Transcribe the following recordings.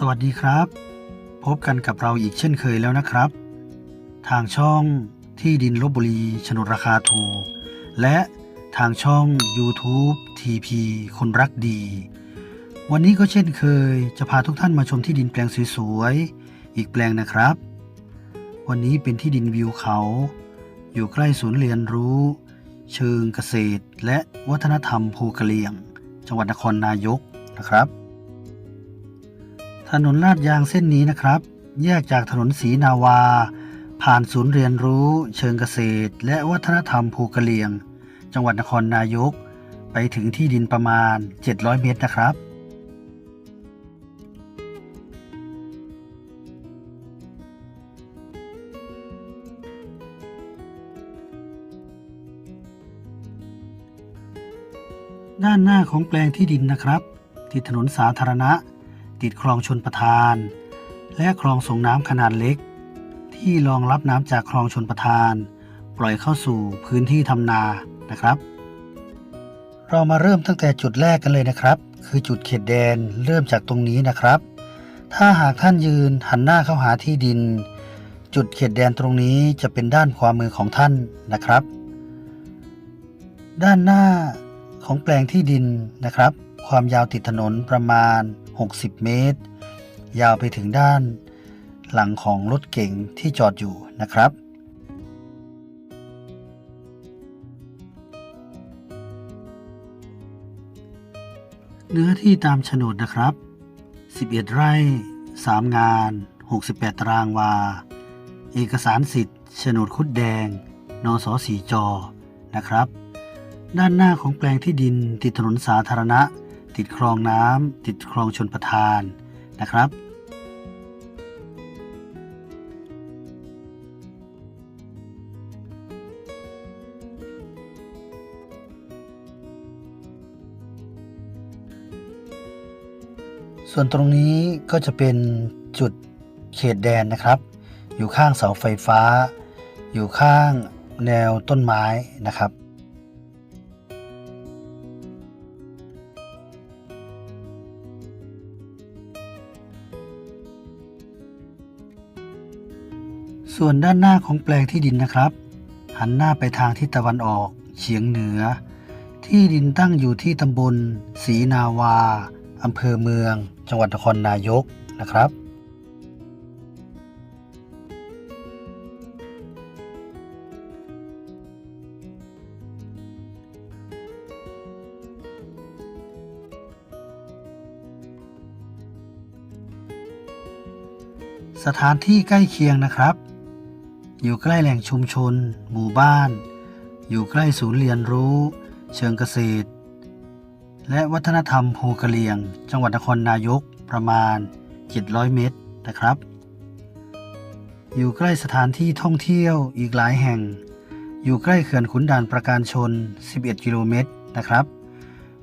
สวัสดีครับ พบกันกับเราอีกเช่นเคยแล้วนะครับ ทางช่องที่ดินลบบุรีโฉนดราคาถูก และทางช่อง YouTube TP คนรักดี วันนี้ก็เช่นเคย จะพาทุกท่านมาชมที่ดินแปลงสวยๆ อีกแปลงนะครับ วันนี้เป็นที่ดินวิวเขา อยู่ใกล้ศูนย์เรียนรู้ เชิงเกษตร และวัฒนธรรมภูกระเลียง จังหวัดนครนายกนะครับ ถนนลาดยางเส้นนี้นะครับ แยกจากถนนศรีนาวา ผ่านศูนย์เรียนรู้เชิงเกษตร และวัฒนธรรมภูกระเลียง จังหวัดนครนายก ไปถึงที่ดินประมาณ 700 เมตรนะครับ ด้านหน้าของแปลงที่ดินนะครับติดถนนสาธารณะ ติดคลองชนประทาน และคลองส่งน้ำขนาดเล็ก ที่รองรับน้ำจากคลองชนประทาน ปล่อยเข้าสู่พื้นที่ทำนานะครับ เรามาเริ่มตั้งแต่จุดแรกกันเลยนะครับ คือจุดเขตแดนเริ่มจากตรงนี้นะครับ ถ้าหากท่านยืนหันหน้าเข้าหาที่ดิน จุดเขตแดนตรงนี้จะเป็นด้านขวามือของท่านนะครับ ด้านหน้าของแปลงที่ดินนะครับ ความยาวติดถนนประมาณ 60 เมตร ยาวไปถึงด้าน หลังของรถเก๋งที่จอดอยู่นะครับเนื้อที่ตามโฉนดนะครับ 11 ไร่ 3 งาน 68 ตารางวา เอกสารสิทธิ์โฉนดคุดแดง นสสีจอ นะครับ ด้านหน้าของแปลงที่ดินติดถนนสาธารณะ ติดคลองน้ำติดคลองชนประทานนะครับ ส่วนตรงนี้ก็จะเป็นจุดเขตแดนนะครับ อยู่ข้างเสาไฟฟ้า อยู่ข้างแนวต้นไม้นะครับ ส่วนด้านหน้าของแปลงที่ดินนะครับ หันหน้าไปทางทิศตะวันออกเฉียงเหนือ ที่ดินตั้งอยู่ที่ตำบลศรีนาวาอำเภอเมือง จังหวัดนครนายกนะครับ สถานที่ใกล้เคียงนะครับ อยู่ใกล้แหล่งชุมชน หมู่บ้าน อยู่ใกล้ศูนย์เรียนรู้ เชิงเกษตร และวัฒนธรรมภูกระเลียง จังหวัดนครนายกประมาณ 700 เมตรนะครับ อยู่ใกล้สถานที่ท่องเที่ยวอีกหลายแห่ง อยู่ใกล้เขื่อนขุนด่านประการชน 11 กิโลเมตรนะครับ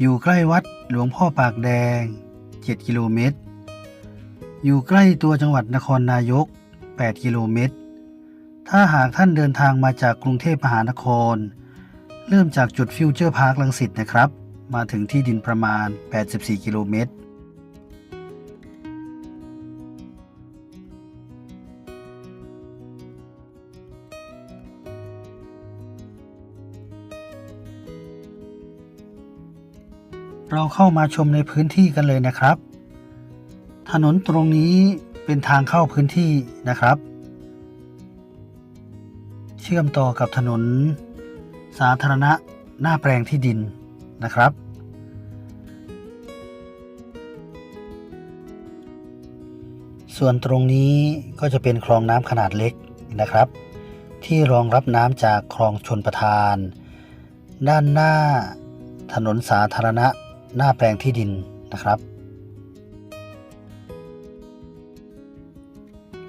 อยู่ใกล้วัดหลวงพ่อปากแดง 7 กิโลเมตร อยู่ใกล้ตัวจังหวัดนครนายก 8 กิโลเมตร ถ้าหากท่านเดินทางมาจากกรุงเทพมหานคร เริ่มจากจุดฟิวเจอร์พาร์คลังสิตนะครับ มาถึงที่ดินประมาณ 84 กิโลเมตร เราเข้ามาชมในพื้นที่กันเลยนะครับ ถนนตรงนี้เป็นทางเข้าพื้นที่นะครับ ชื่อมต่อกับถนนสาธารณะหน้าแปลงที่ดินนะครับ ส่วนตรงนี้ก็จะเป็นคลองน้ำขนาดเล็กนะครับ ที่รองรับน้ำจากคลองชนประทาน ด้านหน้าถนนสาธารณะหน้าแปลงที่ดินนะครับ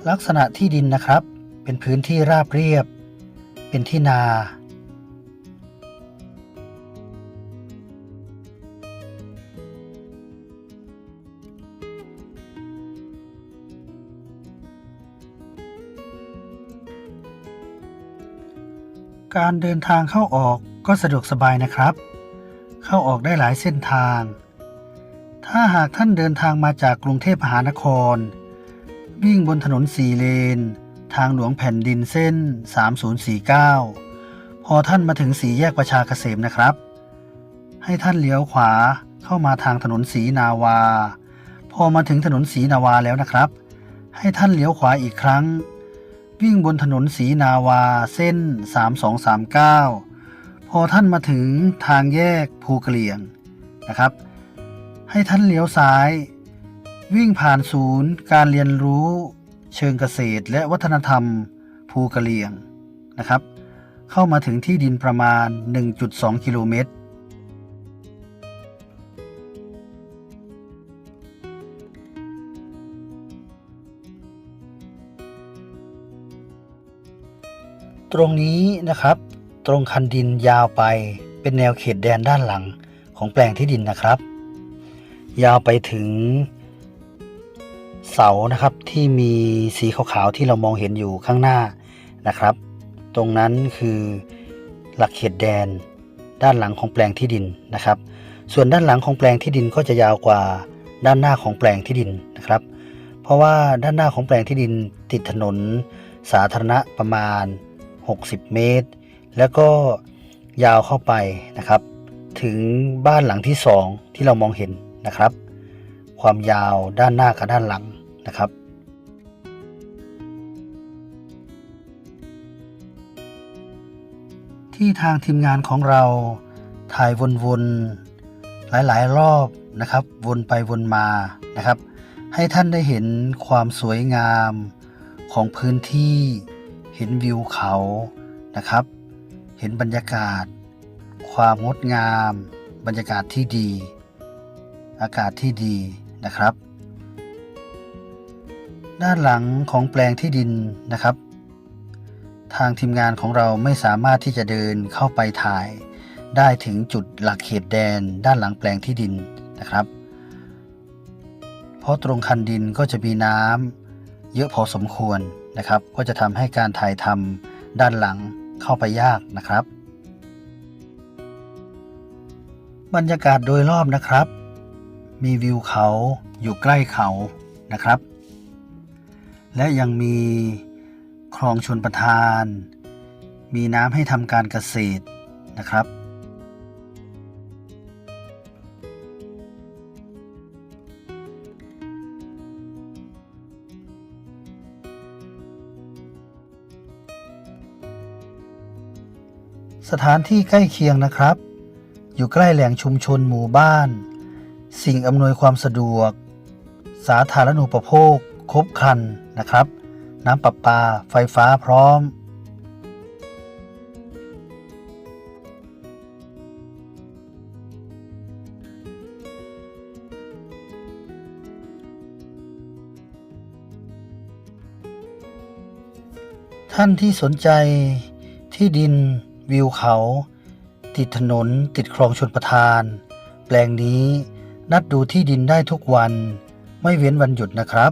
ลักษณะที่ดินนะครับ เป็นพื้นที่ราบเรียบ เป็นที่นา การเดินทางเข้าออกก็สะดวกสบายนะครับ เข้าออกได้หลายเส้นทาง ถ้าหากท่านเดินทางมาจากกรุงเทพมหานคร วิ่งบนถนนสี่เลน ทางหลวงแผ่นดินเส้น 3049 พอท่านมาถึงสีแยกประชาเกษมนะครับ ให้ท่านเลี้ยวขวาเข้ามาทางถนนสีนาวา พอมาถึงถนนสีนาวาแล้วนะครับ ให้ท่านเลี้ยวขวาอีกครั้ง วิ่งบนถนนสีนาวาเส้น 3239 พอท่านมาถึงทางแยกภูเหลี่ยงนะครับ ให้ท่านเลี้ยวซ้าย วิ่งผ่านศูนย์ การเรียนรู้ เชิงเกษตรและวัฒนธรรม ภูกระเลียงนะครับ เข้ามาถึงที่ดินประมาณ 1.2 กิโลเมตร ตรงนี้นะครับ ตรงคันดินยาวไปเป็นแนวเขตแดนด้านหลังของแปลงที่ดินนะครับ ยาวไปถึง เสานะครับที่มีสีขาวๆที่เรามองเห็นอยู่ข้างหน้านะครับ ตรงนั้นคือหลักเขตแดนด้านหลังของแปลงที่ดินนะครับ ส่วนด้านหลังของแปลงที่ดินก็จะยาวกว่าด้านหน้าของแปลงที่ดินนะครับ เพราะว่าด้านหน้าของแปลงที่ดินติดถนนสาธารณะประมาณ 60 เมตร แล้วก็ยาวเข้าไปนะครับ ถึงบ้านหลังที่สองที่เรามองเห็นนะครับ ความยาวด้านหน้ากับด้านหลัง นะครับที่ทางทีมงานของเราถ่ายวนๆ หลายๆ รอบนะครับ วนไปวนมานะครับ ให้ท่านได้เห็นความสวยงามของพื้นที่เห็นวิวเขานะครับ เห็นบรรยากาศ ความงดงาม บรรยากาศที่ดี อากาศที่ดีนะครับ ด้านหลังของแปลงที่ดินนะครับ ทางทีมงานของเราไม่สามารถที่จะเดินเข้าไปถ่าย ได้ถึงจุดหลักเขตแดน ด้านหลังแปลงที่ดินนะครับ เพราะตรงคันดินก็จะมีน้ำเยอะพอสมควรนะครับ ก็จะทำให้การถ่ายทำด้านหลังเข้าไปยากนะครับ บรรยากาศโดยรอบนะครับ มีวิวเขาอยู่ใกล้เขานะครับ และยังมีคลองชนประทาน มีน้ำให้ทำการเกษตรนะครับ สถานที่ใกล้เคียงนะครับ อยู่ใกล้แหล่งชุมชนหมู่บ้าน สิ่งอำนวยความสะดวก สาธารณูปโภค ครบครันนะครับ น้ำประปาไฟฟ้าพร้อม ท่านที่สนใจที่ดินวิวเขา ติดถนนติดคลองชนประทาน แปลงนี้นัดดูที่ดินได้ทุกวัน ไม่เว้นวันหยุดนะครับ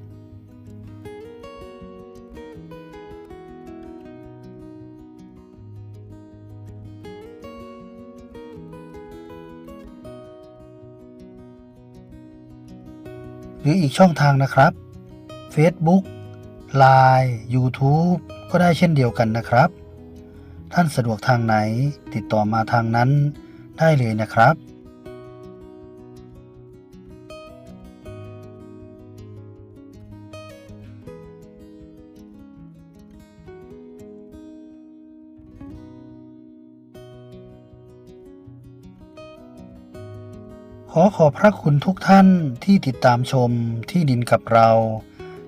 หรืออีกช่องทางนะครับ Facebook Line YouTube ก็ได้เช่นเดียวกันนะครับ ท่านสะดวกทางไหนติดต่อมาทางนั้นได้เลยนะครับ ขอขอบพระคุณทุกท่านที่ติดตามชมที่ดินกับเรา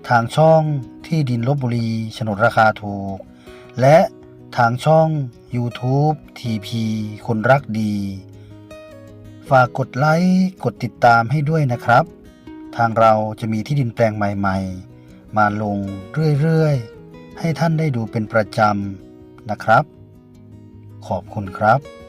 ทางช่องที่ดินลบบุรีฉนดราคาถูก และทางช่อง YouTube TP คนรักดี ฝากกดไลค์กดติดตามให้ด้วยนะครับ ทางเราจะมีที่ดินแปลงใหม่ๆ มาลงเรื่อยๆ ให้ท่านได้ดูเป็นประจำนะครับ ขอบคุณครับ